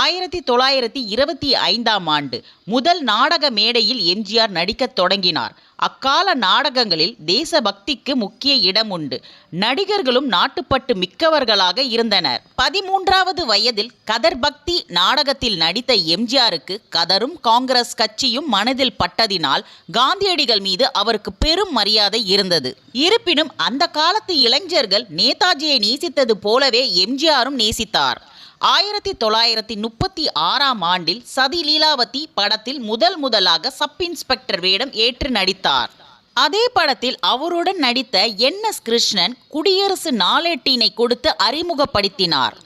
ஆயிரத்தி தொள்ளாயிரத்தி இருபத்தி ஐந்தாம் ஆண்டு முதல் நாடக மேடையில் எம்ஜிஆர் நடிக்கத் தொடங்கினார். அக்கால நாடகங்களில் தேசபக்திக்கு முக்கிய இடம் உண்டு. நடிகர்களும் நாட்டுப்பட்டு மிக்கவர்களாக இருந்தனர். பதிமூன்றாவது வயதில் கதர் பக்தி நாடகத்தில் நடித்த எம்ஜிஆருக்கு கதரும் காங்கிரஸ் கட்சியும் மனதில் பட்டதினால் காந்தியடிகள் மீது அவருக்கு பெரும் மரியாதை இருந்தது. இருப்பினும் அந்த காலத்து இளைஞர்கள் நேதாஜியை நேசித்தது போலவே எம்ஜிஆரும் நேசித்தார். ஆயிரத்தி தொள்ளாயிரத்தி முப்பத்தி ஆறாம் ஆண்டில் சதி லீலாவதி படத்தில் முதல் முதலாக சப் இன்ஸ்பெக்டர் வேடம் ஏற்று நடித்தார். அதே படத்தில் அவருடன் நடித்த என் எஸ் கிருஷ்ணன் குடியரசு நாளேட்டினை கொடுத்து அறிமுகப்படுத்தினார்.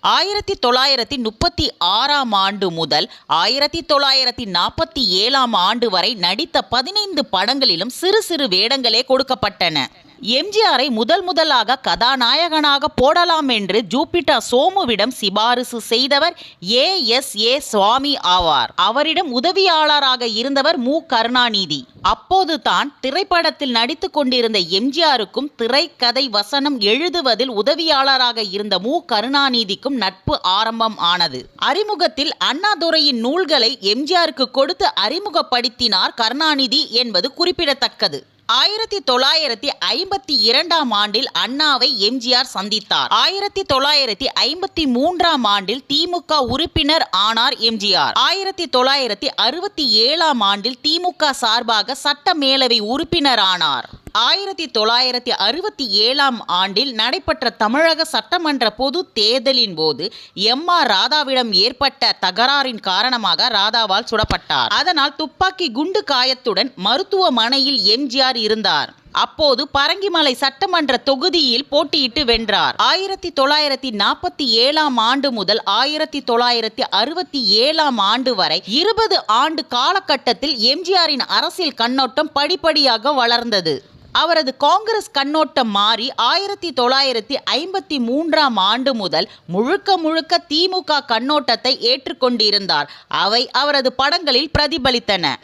ஆயிரத்தி தொள்ளாயிரத்தி முப்பத்தி ஆறாம் ஆண்டு முதல் ஆயிரத்தி தொள்ளாயிரத்தி நாற்பத்தி ஏழாம் ஆண்டு வரை நடித்த பதினைந்து படங்களிலும் சிறு சிறு வேடங்களே கொடுக்கப்பட்டன. எம்ஜிஆரை முதல் முதலாக கதாநாயகனாக போடலாம் என்று ஜூபிட்டர் சோமுவிடம் சிபாரிசு செய்தவர் ஏ எஸ் ஏ சுவாமி ஆவார். அவரிடம் உதவியாளராக இருந்தவர் மு. கருணாநிதி. அப்போது தான் திரைப்படத்தில் நடித்து கொண்டிருந்த எம்ஜிஆருக்கும் திரைக்கதை வசனம் எழுதுவதில் உதவியாளராக இருந்த மு. கருணாநிதிக்கும் நட்பு ஆரம்பம் ஆனது. அறிமுகத்தில் அண்ணாதுரையின் நூல்களை எம்ஜிஆருக்கு கொடுத்து அறிமுகப்படுத்தினார் கருணாநிதி என்பது குறிப்பிடத்தக்கது. ஆயிரத்தி தொள்ளாயிரத்தி ஐம்பத்தி இரண்டாம் ஆண்டில் அண்ணாவை எம்ஜிஆர் சந்தித்தார். ஆயிரத்தி தொள்ளாயிரத்தி ஐம்பத்தி மூன்றாம் ஆண்டில் திமுக உறுப்பினர் ஆனார் எம்ஜிஆர். ஆயிரத்தி தொள்ளாயிரத்தி அறுபத்தி ஏழாம் ஆண்டில் திமுக சார்பாக சட்ட மேலவை உறுப்பினர் ஆனார். ஆயிரத்தி தொள்ளாயிரத்தி அறுபத்தி ஏழாம் ஆண்டில் நடைபெற்ற தமிழக சட்டமன்ற பொது தேர்தலின் போது எம் ஆர் ராதாவிடம் ஏற்பட்ட தகராறின் காரணமாக ராதாவால் சுடப்பட்டார். அதனால் துப்பாக்கி குண்டு காயத்துடன் மருத்துவமனையில் எம்ஜிஆர் இருந்தார். அப்போது பரங்கிமலை சட்டமன்ற தொகுதியில் போட்டியிட்டு வென்றார். ஆயிரத்தி தொள்ளாயிரத்தி நாற்பத்தி ஏழாம் ஆண்டு முதல் ஆயிரத்தி தொள்ளாயிரத்தி அறுபத்தி ஏழாம் ஆண்டு வரை இருபது ஆண்டு காலகட்டத்தில் எம்ஜிஆரின் அரசியல் கண்ணோட்டம் படிப்படியாக வளர்ந்தது. அவரது காங்கிரஸ் கண்ணோட்டம் மாறி ஆயிரத்தி தொள்ளாயிரத்தி ஐம்பத்தி மூன்றாம் ஆண்டு முதல் முழுக்க முழுக்க திமுக கண்ணோட்டத்தை ஏற்றுக்கொண்டிருந்தார். அவை அவரது படங்களில் பிரதிபலித்தன.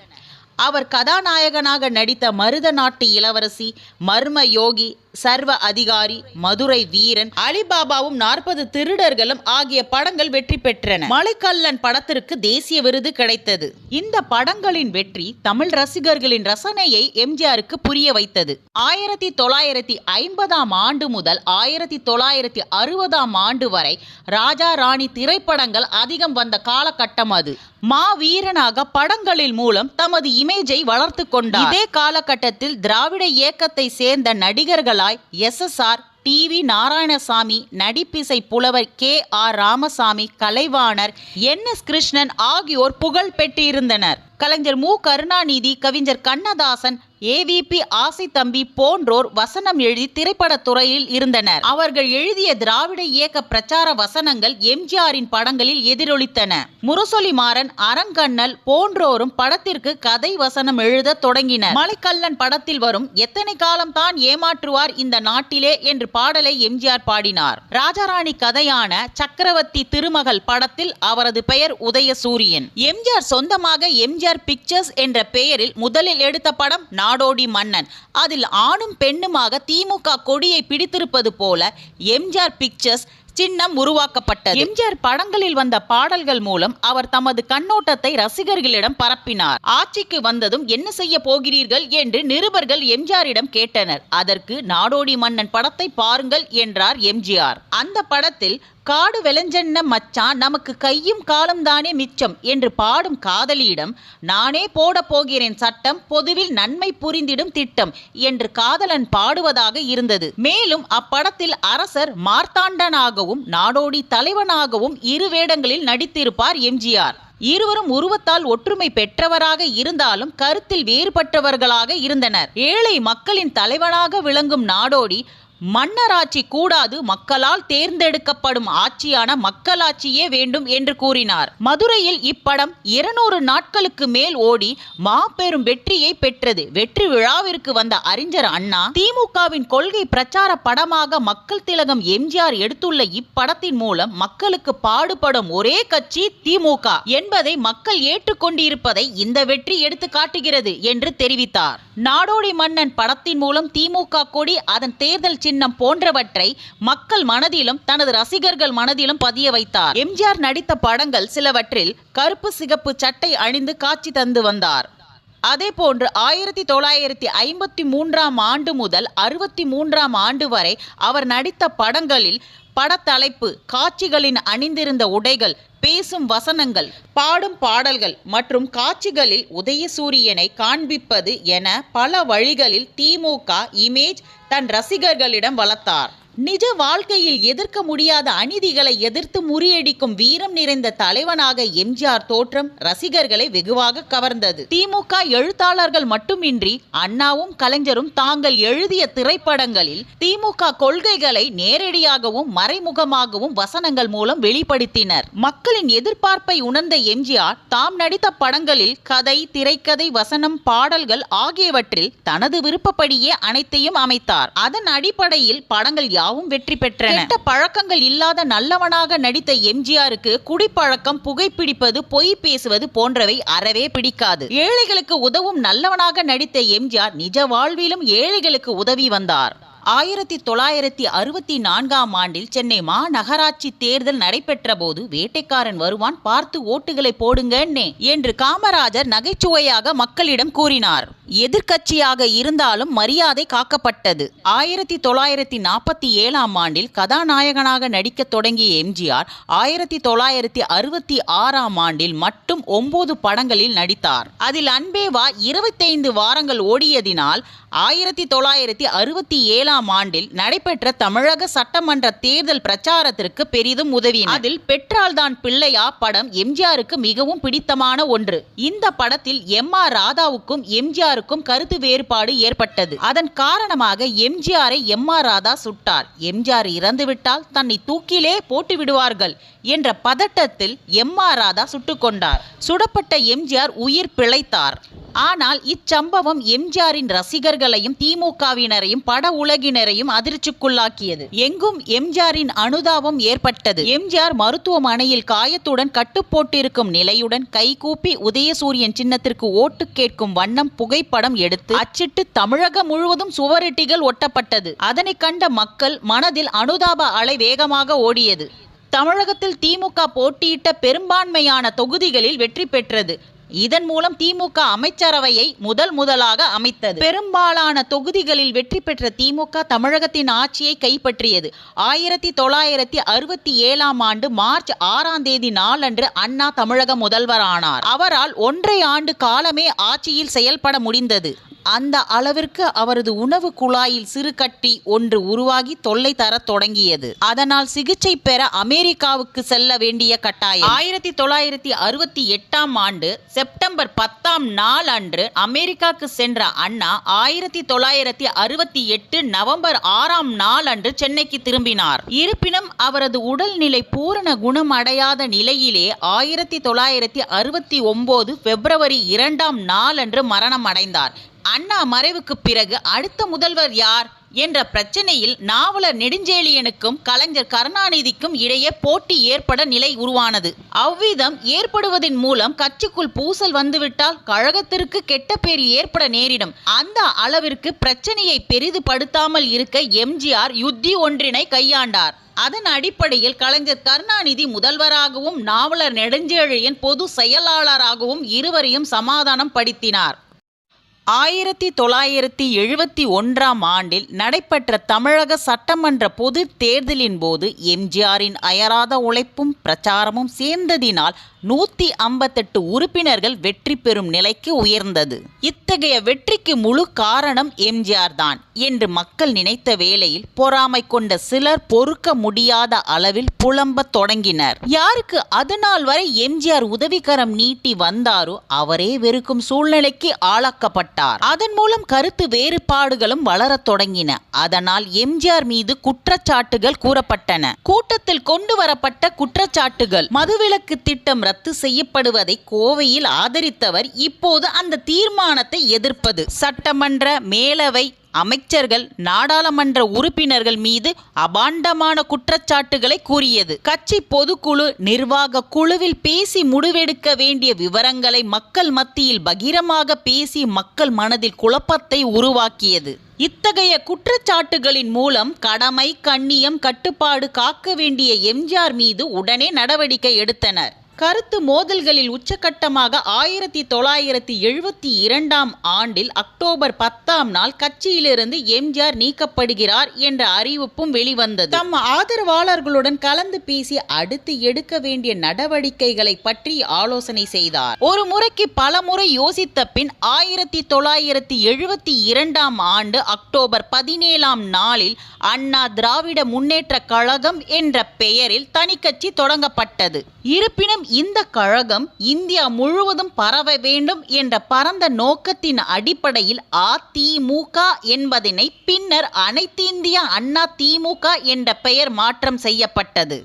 அவர் கதாநாயகனாக நடித்த மருத நாட்டு இளவரசி மர்ம யோகி சர்வ அதிகாரி மதுரை வீரன் அலிபாபாவும் நாற்பது திருடர்களும் ஆகிய படங்கள் வெற்றி பெற்றன. மலைக்கல்லன் படத்திற்கு தேசிய விருது கிடைத்தது. இந்த படங்களின் வெற்றி தமிழ் ரசிகர்களின் ரசனையை எம்ஜிஆருக்கு புரிய வைத்தது. ஆயிரத்தி தொள்ளாயிரத்தி ஐம்பதாம் ஆண்டு முதல் ஆயிரத்தி தொள்ளாயிரத்தி அறுபதாம் ஆண்டு வரை ராஜா ராணி திரைப்படங்கள் அதிகம் வந்த காலகட்டம் அது. மா வீரனாக படங்களில் மூலம் தமது இமேஜை வளர்த்து கொண்டார். இதே காலகட்டத்தில் திராவிட இயக்கத்தை சேர்ந்த நடிகர்கள் S S R T V Narayanasamy நடிப்பிசை புலவர் K R Ramasamy Kalaivanar N S Krishnan ஆகியோர் புகழ் பெற்றிருந்தனர். கலைஞர் மு. கருணாநிதி கவிஞர் கண்ணதாசன் ஏவிபி ஆசை தம்பி போன்றோர் வசனம் எழுதி திரைப்படத் துறையில் இருந்தனர். அவர்கள் எழுதிய திராவிட இயக்க பிரச்சார வசனங்கள் எம்ஜிஆரின் படங்களில் எதிரொலித்தன. முரசொலி மாறன் அரங்கண்ணல் போன்றோரும் படத்திற்கு கதை வசனம் எழுத தொடங்கினர். மலைக்கல்லன் படத்தில் வரும் எத்தனை காலம் தான் ஏமாற்றுவார் இந்த நாட்டிலே? என்று பாடலை எம்ஜிஆர் பாடினார். ராஜாராணி கதையான சக்கரவர்த்தி திருமகள் படத்தில் அவரது பெயர் உதயசூரியன். எம்ஜிஆர் சொந்தமாக எம்ஜிஆர் பிக்சர்ஸ் என்ற பெயரில் முதலில் எடுத்த படம் நாடோடி மன்னன். அதில் ஆணும் பெண்ணுமாக திமுக கொடியை பிடித்திருப்பது போல எம்ஜிஆர் பிக்சர்ஸ் சின்னம் உருவாக்கப்பட்டது. எம்ஜிஆர் படங்களில் வந்த பாடல்கள் மூலம் அவர் தமது கண்ணோட்டத்தை ரசிகர்களிடம் பரப்பினார். ஆட்சிக்கு வந்ததும் என்ன செய்ய போகிறீர்கள் என்று நிருபர்கள் எம்ஜிஆரிடம் கேட்டனர். அதற்கு நாடோடி மன்னன் படத்தை பாருங்கள் என்றார் எம்ஜிஆர். அந்த படத்தில் காடு வெளஞ்சென்ன மச்சான் நமக்கு கையும் காலும் தானே மிச்சம் என்று பாடும் காதலியிடம் நானே போட போகிறேன் சட்டம் பொதுவில் நன்மை புரிந்திடும் திட்டம் என்று காதலன் பாடுவதாக இருந்தது. மேலும் அப்படத்தில் அரசர் மார்த்தாண்டனாகவும் நாடோடி தலைவனாகவும் இரு வேடங்களில் நடித்திருப்பார் எம்ஜிஆர். இருவரும் உருவத்தால் ஒற்றுமை பெற்றவராக இருந்தாலும் கருத்தில் வேறுபட்டவர்களாக இருந்தனர். ஏழை மக்களின் தலைவனாக விளங்கும் நாடோடி மன்னராட்சி கூடாது மக்களால் தேர்ந்தெடுக்கப்படும் ஆட்சியான மக்களாட்சியே வேண்டும் என்று கூறினார். மதுரையில் இப்படம் இருநூறு நாட்களுக்கு மேல் ஓடி மாபெரும் வெற்றியை பெற்றது. வெற்றி விழாவிற்கு வந்த அறிஞர் அண்ணா திமுகவின் கொள்கை பிரச்சார படமாக மக்கள் திலகம் எம்ஜிஆர் எடுத்துள்ள இப்படத்தின் மூலம் மக்களுக்கு பாடுபடும் ஒரே கட்சி திமுக என்பதை மக்கள் ஏற்றுக்கொண்டிருப்பதை இந்த வெற்றி எடுத்து காட்டுகிறது என்று தெரிவித்தார். நாடோடி மன்னன் படத்தின் மூலம் திமுக கொடி அதன் தேர்தல் சின்ன சின்னம் போன்றவற்றை மக்கள் மனதிலும் தனது ரசிகர்கள் மனதிலும் பதிய வைத்தார். எம்ஜிஆர் நடித்த படங்கள் சிலவற்றில் கருப்பு சிகப்பு சட்டை அணிந்து காட்சி தந்து வந்தார். அதேபோன்று ஆயிரத்தி தொள்ளாயிரத்தி ஐம்பத்தி மூன்றாம் ஆண்டு முதல் அறுபத்தி மூன்றாம் ஆண்டு வரை அவர் நடித்த படங்களில் படத்தலைப்பு காட்சிகளின் அணிந்திருந்த உடைகள் பேசும் வசனங்கள் பாடும் பாடல்கள் மற்றும் காட்சிகளில் உதயசூரியனை காண்பிப்பது என பல வழிகளில் திமுக இமேஜ் தன் ரசிகர்களிடம் வளர்த்தார். நிஜ வாழ்க்கையில் எதிர்க்க முடியாத அநீதிகளை எதிர்த்து முறியடிக்கும் வீரம் நிறைந்த தலைவனாக எம்ஜிஆர் தோற்றம் ரசிகர்களை வெகுவாக கவர்ந்தது. திமுக எழுத்தாளர்கள் மட்டுமின்றி அண்ணாவும் கலைஞரும் தாங்கள் எழுதிய திரைப்படங்களில் திமுக கொள்கைகளை நேரடியாகவும் மறைமுகமாகவும் வசனங்கள் மூலம் வெளிப்படுத்தினர். மக்களின் எதிர்பார்ப்பை உணர்ந்த எம்ஜிஆர் தாம் நடித்த படங்களில் கதை திரைக்கதை வசனம் பாடல்கள் ஆகியவற்றில் தனது விருப்பப்படியே அனைத்தையும் அமைத்தார். அதன் அடிப்படையில் படங்கள் யாவும் வெற்றி பெற்றன. கெட்ட பழக்கங்கள் இல்லாத நல்லவனாக நடித்த எம்ஜிஆருக்கு குடிப்பழக்கம் புகைப்பிடிப்பது பொய் பேசுவது போன்றவை அறவே பிடிக்காது. ஏழைகளுக்கு உதவும் நல்லவனாக நடித்த எம்ஜிஆர் நிஜ வாழ்விலும் ஏழைகளுக்கு உதவி வந்தார். ஆயிரத்தி தொள்ளாயிரத்தி அறுபத்தி நான்காம் ஆண்டில் சென்னை மாநகராட்சி தேர்தல் நடைபெற்ற போது வேட்டைக்காரன் வருவான் பார்த்து ஓட்டுகளை போடுங்கன்னே என்று காமராஜர் நகைச்சுவையாக மக்களிடம் கூறினார். எதிர்க்கட்சியாக இருந்தாலும் மரியாதை காக்கப்பட்டது. ஆயிரத்தி தொள்ளாயிரத்தி நாற்பத்தி ஏழாம் ஆண்டில் கதாநாயகனாக நடிக்க தொடங்கிய எம்ஜிஆர் ஆயிரத்தி தொள்ளாயிரத்தி அறுபத்தி ஆறாம் ஆண்டில் மட்டும் ஒன்பது படங்களில் நடித்தார். அதில் அன்பே வா இருபத்தைந்து வாரங்கள் ஓடியதினால் ஆயிரத்தி தொள்ளாயிரத்தி அறுபத்தி ஏழாம் ஆண்டில் நடைபெற்ற தமிழக சட்டமன்ற தேர்தல் பிரச்சாரத்திற்கு பெரிதும் உதவின. அதில் பெற்றால்தான் பிள்ளையா படம் எம்ஜிஆருக்கு மிகவும் பிடித்தமான ஒன்று. இந்த படத்தில் எம் ஆர் ராதாவுக்கும் எம்ஜிஆர் எம்ஜிஆருக்கும் கருத்து வேறுபாடு ஏற்பட்டது. அதன் காரணமாக எம்ஜிஆரை எம் ஆர் ராதா சுட்டார். எம்ஜிஆர் இறந்துவிட்டால் தன்னை தூக்கிலே போட்டு விடுவார்கள் என்ற பதட்டத்தில் எம் ஆர் ராதா சுட்டுக்கொண்டார். சுடப்பட்ட எம்ஜிஆர் உயிர் பிழைத்தார். ஆனால் இச்சம்பவம் எம்ஜிஆரின் ரசிகர்களையும் திமுகவினரையும் பட உலகினரையும் அதிர்ச்சிக்குள்ளாக்கியது. எங்கும் எம்ஜிஆரின் அனுதாபம் ஏற்பட்டது. எம்ஜிஆர் மருத்துவமனையில் காயத்துடன் கட்டுப்போட்டிருக்கும் நிலையுடன் கைகூப்பி உதயசூரியன் சின்னத்திற்கு ஓட்டு கேட்கும் வண்ணம் புகைப்படம் எடுத்து அச்சிட்டு தமிழகம் முழுவதும் சுவரொட்டிகள் ஒட்டப்பட்டது. அதனை கண்ட மக்கள் மனதில் அனுதாப அலை வேகமாக ஓடியது. தமிழகத்தில் திமுக போட்டியிட்ட பெரும்பான்மையான தொகுதிகளில் வெற்றி பெற்றது. இதன் மூலம் திமுக அமைச்சரவையை முதல் முதலாக அமைத்தது. பெரும்பாலான தொகுதிகளில் வெற்றி பெற்ற திமுக தமிழகத்தின் ஆட்சியை கைப்பற்றியது. ஆயிரத்தி தொள்ளாயிரத்தி அறுபத்தி ஏழாம் ஆண்டு மார்ச் ஆறாம் தேதி நாளன்று அண்ணா தமிழக முதல்வரானார். அவரால் ஒன்றை ஆண்டு காலமே ஆட்சியில் செயல்பட முடிந்தது. அந்த அளவிற்கு அவரது உணவு குழாயில் சிறுகட்டி ஒன்று உருவாகி தொல்லை தரத் தொடங்கியது. அதனால் சிகிச்சை பெற அமெரிக்காவுக்கு செல்ல வேண்டிய கட்டாயம். ஆயிரத்தி தொள்ளாயிரத்தி அறுபத்தி எட்டாம் ஆண்டு செப்டம்பர் பத்தாம் நாள் அன்று அமெரிக்காவுக்கு சென்ற அண்ணா ஆயிரத்தி தொள்ளாயிரத்தி அறுபத்தி எட்டு நவம்பர் ஆறாம் நாள் அன்று சென்னைக்கு திரும்பினார். இருப்பினும் அவரது உடல்நிலை பூரண குணம் அடையாத நிலையிலே ஆயிரத்தி தொள்ளாயிரத்தி அறுபத்தி ஒன்பது பிப்ரவரி இரண்டாம் நாள் அன்று மரணம் அடைந்தார் அண்ணா மறைவுக்கு பிறகு அடுத்த முதல்வர் யார் என்ற பிரச்சனையில் நாவலர் நெடுஞ்செழியனுக்கும் கலைஞர் கருணாநிதிக்கும் இடையே போட்டி ஏற்பட நிலை உருவானது. அவ்விதம் ஏற்படுவதன் மூலம் கட்சிக்குள் பூசல் வந்துவிட்டால் கழகத்திற்கு கெட்ட பேர் ஏற்பட நேரிடும். அந்த அளவிற்கு பிரச்சனையை பெரிதுபடுத்தாமல் இருக்க எம்ஜிஆர் யுத்தி ஒன்றினை கையாண்டார். அதன் அடிப்படையில் கலைஞர் கருணாநிதி முதல்வராகவும் நாவலர் நெடுஞ்செழியன் பொது செயலாளராகவும் இருவரையும் சமாதானம் படுத்தினார். ஆயிரத்தி தொள்ளாயிரத்தி எழுபத்தி ஒன்றாம் ஆண்டில் நடைபெற்ற தமிழக சட்டமன்ற பொது தேர்தலின் போது எம்ஜிஆரின் அயராத உழைப்பும் பிரச்சாரமும் சேர்ந்ததினால் நூத்தி ஐம்பத்தெட்டு உறுப்பினர்கள் வெற்றி பெறும் நிலைக்கு உயர்ந்தது. இத்தகைய வெற்றிக்கு முழு காரணம் எம்ஜிஆர் தான் என்று மக்கள் நினைத்த வேளையில் பொறாமை கொண்ட சிலர் பொறுக்க முடியாத அளவில் புலம்பத் தொடங்கினர். யாருக்கு அதுநாள் வரை எம்ஜிஆர் உதவிக்கரம் நீட்டி வந்தாரோ அவரே வெறுக்கும் சூழ்நிலைக்கு ஆளாக்கப்பட்டார். அதன் மூலம் கருத்து வேறுபாடுகளும் வளரத் தொடங்கின. அதனால் எம்ஜிஆர் மீது குற்றச்சாட்டுகள் கூறப்பட்டன. கூட்டத்தில் கொண்டு வரப்பட்ட குற்றச்சாட்டுகள் மதுவிலக்கு திட்டம் ரத்து செய்யப்படுவதை கோவையில் ஆதரித்தவர் இப்போது அந்த தீர்மானத்தை எதிர்ப்பது. சட்டமன்ற மேலவை அமைச்சர்கள் நாடாளுமன்ற உறுப்பினர்கள் மீது அபாண்டமான குற்றச்சாட்டுகளை கூறியது. கட்சி பொதுக்குழு நிர்வாக குழுவில் பேசி முடிவெடுக்க வேண்டிய விவரங்களை மக்கள் மத்தியில் பகிரமாக பேசி மக்கள் மனதில் குழப்பத்தை உருவாக்கியது. இத்தகைய குற்றச்சாட்டுகளின் மூலம் கடமை கண்ணியம் கட்டுப்பாடு காக்க வேண்டிய எம்ஜிஆர் மீது உடனே நடவடிக்கை எடுத்தனர். கருத்து மோதல்களில் உச்சகட்டமாக ஆயிரத்தி தொள்ளாயிரத்தி எழுபத்தி இரண்டாம் ஆண்டில் அக்டோபர் பத்தாம் நாள் கட்சியிலிருந்து எம்ஜிஆர் நீக்கப்படுகிறார் என்ற அறிவிப்பும் வெளிவந்தது. தம் ஆதரவாளர்களுடன் கலந்து பேசி அடுத்து எடுக்க வேண்டிய நடவடிக்கைகளை பற்றி ஆலோசனை செய்தார். ஒரு முறைக்கு பல முறை யோசித்த பின் ஆயிரத்தி தொள்ளாயிரத்தி எழுபத்தி இரண்டாம் ஆண்டு அக்டோபர் பதினேழாம் நாளில் அண்ணா திராவிட முன்னேற்ற கழகம் என்ற பெயரில் தனிக்கட்சி தொடங்கப்பட்டது. இருப்பினும் இந்த கழகம் இந்தியா முழுவதும் பரவ வேண்டும் என்ற பரந்த நோக்கத்தின் அடிப்படையில் அதிமுக என்பதனை பின்னர் அனைத்திந்திய அண்ணா திமுக என்ற பெயர் மாற்றம் செய்யப்பட்டது.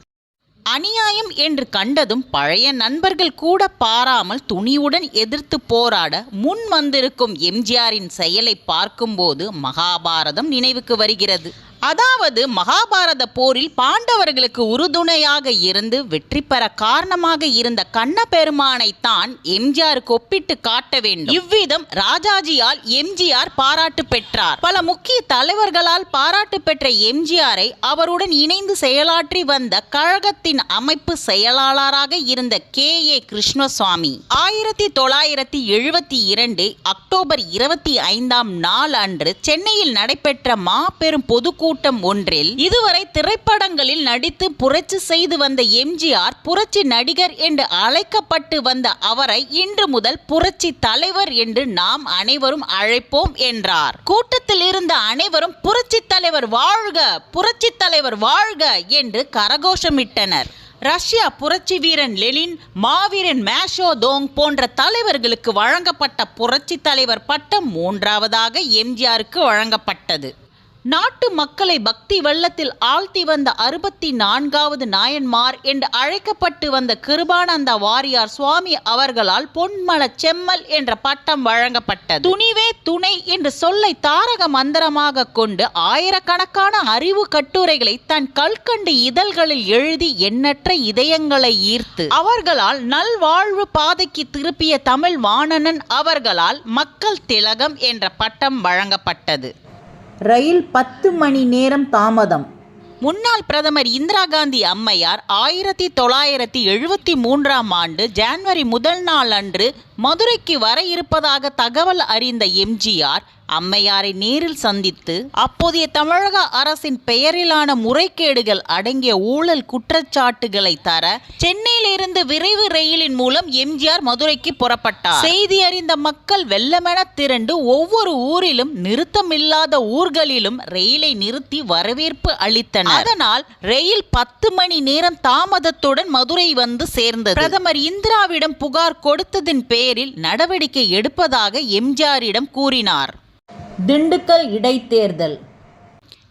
அநியாயம் என்று கண்டதும் பழைய நண்பர்கள் கூட பாராமல் துணிவுடன் எதிர்த்து போராட முன் வந்திருக்கும் எம்ஜிஆரின் செயலை பார்க்கும்போது மகாபாரதம் நினைவுக்கு வருகிறது. அதாவது மகாபாரத போரில் பாண்டவர்களுக்கு உறுதுணையாக இருந்து வெற்றி பெற காரணமாக இருந்த கண்ண பெருமானை தான் எம்ஜிஆருக்கு ஒப்பிட்டு காட்ட வேண்டும். இவ்விதம் ராஜாஜியால் எம்ஜிஆர் பாராட்டு பெற்றார். பல முக்கிய தலைவர்களால் பாராட்டு பெற்ற எம்ஜிஆரை அவருடன் இணைந்து செயலாற்றி வந்த கழகத்தின் அமைப்பு செயலாளராக இருந்த கே. ஏ. கிருஷ்ணசுவாமி. ஆயிரத்தி தொள்ளாயிரத்தி எழுபத்தி இரண்டு அக்டோபர் இருபத்தி ஐந்தாம் நாள் அன்று சென்னையில் நடைபெற்ற மாபெரும் பொதுக்கூட்டம் ஒன்றில் இதுவரை திரைப்படங்களில் நடித்து புரட்சி செய்து வந்த எம்ஜிஆர் புரட்சி நடிகர் என்று அழைக்கப்பட்டு வந்த அவரை இன்று முதல் புரட்சி தலைவர் என்று நாம் அனைவரும் அழைப்போம் என்றார். கூட்டத்தில் இருந்த அனைவரும் புரட்சி தலைவர் வாழ்க புரட்சி தலைவர் வாழ்க என்று கரகோஷமிட்டனர். ரஷ்யா புரட்சி வீரன் லெனின் மாவீரன் மேஷோ தோங் போன்ற தலைவர்களுக்கு வழங்கப்பட்ட புரட்சி தலைவர் பட்டம் மூன்றாவதாக எம்ஜிஆருக்கு வழங்கப்பட்டது. நாட்டு மக்களை பக்தி வெள்ளத்தில் ஆழ்த்தி வந்த அறுபத்தி நான்காவது நாயன்மார் என்று அழைக்கப்பட்டு வந்த கிருபானந்த வாரியார் சுவாமி அவர்களால் பொன்மல செம்மல் என்ற பட்டம் வழங்கப்பட்டது. துணிவே துணை என்ற சொல்லை தாரக மந்திரமாக கொண்டு ஆயிரக்கணக்கான அறிவு கட்டுரைகளை தன் கல்கண்டு இதழ்களில் எழுதி எண்ணற்ற இதயங்களை ஈர்த்து அவர்களால் நல்வாழ்வு பாதைக்கு திருப்பிய தமிழ் வாணனன் அவர்களால் மக்கள் திலகம் என்ற பட்டம் வழங்கப்பட்டது. ரயில் பத்து மணி நேரம் தாமதம். முன்னாள் பிரதமர் இந்திரா காந்தி அம்மையார் ஆயிரத்தி தொள்ளாயிரத்தி எழுபத்தி மூன்றாம் ஆண்டு ஜான்வரி முதல் நாள் அன்று மதுரைக்கு வர இருப்பதாக தகவல் அறிந்த எம்ஜிஆர் அம்மையாரை நேரில் சந்தித்து அப்போதைய தமிழக அரசின் பெயரிலான முறைகேடுகள் அடங்கிய ஊழல் குற்றச்சாட்டுகளை தர சென்னையிலிருந்து விரைவு ரயிலின் மூலம் எம்ஜிஆர் மதுரைக்கு புறப்பட்டார். செய்தி அறிந்த மக்கள் வெள்ளமென திரண்டு ஒவ்வொரு ஊரிலும் நிறுத்தமில்லாத ஊர்களிலும் ரயிலை நிறுத்தி வரவேற்பு அளித்தனர். அதனால் ரயில் பத்து மணி நேரம் தாமதத்துடன் மதுரை வந்து சேர்ந்தது. பிரதமர் இந்திராவிடம் புகார் கொடுத்ததின் பேரில் நடவடிக்கை எடுப்பதாக எம்ஜிஆரிடம் கூறினார். திண்டுக்கல் இடைத்தேர்தல்.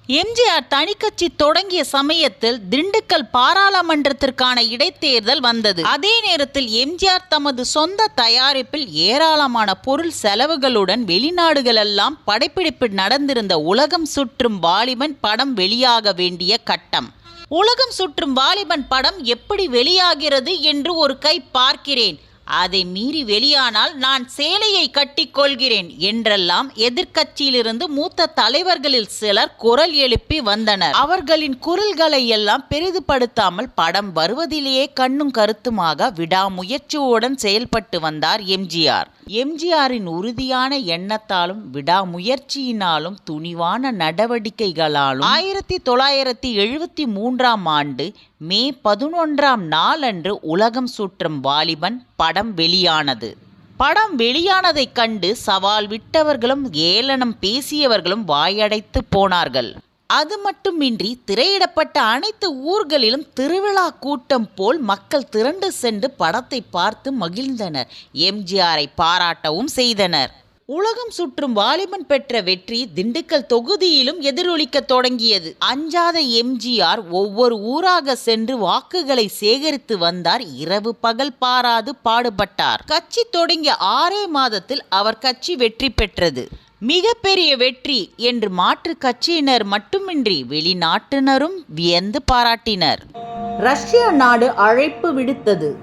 எம்ஜிஆர் தனிக்கட்சி தொடங்கிய சமயத்தில் திண்டுக்கல் பாராளுமன்றத்திற்கான இடைத்தேர்தல் வந்தது. அதே நேரத்தில் எம்ஜிஆர் தமது சொந்த தயாரிப்பில் ஏராளமான பொருள் செலவுகளுடன் வெளிநாடுகளெல்லாம் படைப்பிடிப்பு நடந்திருந்த உலகம் சுற்றும் வாலிபன் படம் வெளியாக வேண்டிய கட்டம். உலகம் சுற்றும் வாலிபன் படம் எப்படி வெளியாகிறது என்று ஒரு கை பார்க்கிறேன். அதை மீறி வெளியானால் நான் சேலையை கட்டிக்கொள்கிறேன் என்றெல்லாம் எதிர்க்கட்சியிலிருந்து மூத்த தலைவர்களில் சிலர் குரல் எழுப்பி வந்தனர். அவர்களின் குரல்களை எல்லாம் பெரிதுபடுத்தாமல் படம் வருவதிலேயே கண்ணும் கருத்துமாக விடாமுயற்சியுடன் செயல்பட்டு வந்தார் எம்ஜிஆர். எம்ஜிஆரின் உறுதியான எண்ணத்தாலும் விடாமுயற்சியினாலும் துணிவான நடவடிக்கைகளாலும் ஆயிரத்தி தொள்ளாயிரத்தி எழுபத்தி மூன்றாம் ஆண்டு மே பதினொன்றாம் நாளன்று உலகம் சுற்றும் வாலிபன் படம் வெளியானது. படம் வெளியானதைக் கண்டு சவால் விட்டவர்களும் ஏளனம் பேசியவர்களும் வாயடைத்து போனார்கள். அது மட்டுமின்றி திரையிடப்பட்ட அனைத்து ஊர்களிலும் திருவிழா கூட்டம் போல் மக்கள் திரண்டு சென்று படத்தை பார்த்து மகிழ்ந்தனர். எம்ஜிஆரை பாராட்டவும் செய்தனர். உலகம் சுற்றும் வாலிபன் பெற்ற வெற்றி திண்டுக்கல் தொகுதியிலும் எதிரொலிக்கத் தொடங்கியது. அஞ்சாத எம்ஜிஆர் ஒவ்வொரு ஊராக சென்று வாக்குகளை சேகரித்து வந்தார். இரவு பகல் பாராது பாடுபட்டார். கட்சி தொடங்கிய ஆறே மாதத்தில் அவர் கட்சி வெற்றி பெற்றது. மிகப்பெரிய வெற்றி என்று மாற்றுக் கட்சியினர் மட்டுமின்றி வெளிநாட்டினரும் வியந்து பாராட்டினர். ரஷ்ய நாடு அழைப்பு விடுத்தது.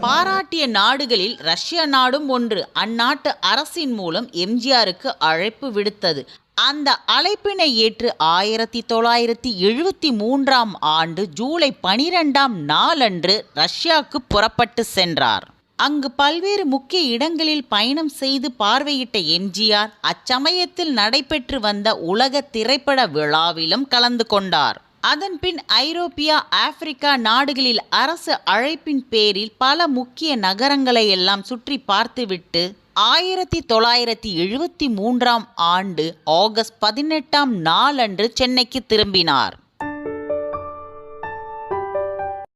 பாராட்டிய நாடுகளில் ரஷ்ய நாடும் ஒன்று அந்நாட்டு அரசின் மூலம் எம்ஜிஆருக்கு அழைப்பு விடுத்தது. அந்த அழைப்பினை ஏற்று ஆயிரத்தி தொள்ளாயிரத்தி எழுபத்தி மூன்றாம் ஆண்டு ஜூலை பனிரெண்டாம் நாளன்று ரஷ்யாவுக்கு புறப்பட்டு சென்றார். அங்கு பல்வேறு முக்கிய இடங்களில் பயணம் செய்து பார்வையிட்ட எம்ஜிஆர் அச்சமயத்தில் நடைபெற்று வந்த உலக திரைப்பட விழாவிலும் கலந்து கொண்டார். அதன்பின் ஐரோப்பியா ஆப்பிரிக்கா நாடுகளில் அரசு அழைப்பின் பேரில் பல முக்கிய நகரங்களை எல்லாம் சுற்றி பார்த்துவிட்டு ஆயிரத்தி தொள்ளாயிரத்தி எழுபத்தி மூன்றாம் ஆண்டு ஆகஸ்ட் பதினெட்டாம் நாளன்று சென்னைக்கு திரும்பினார்.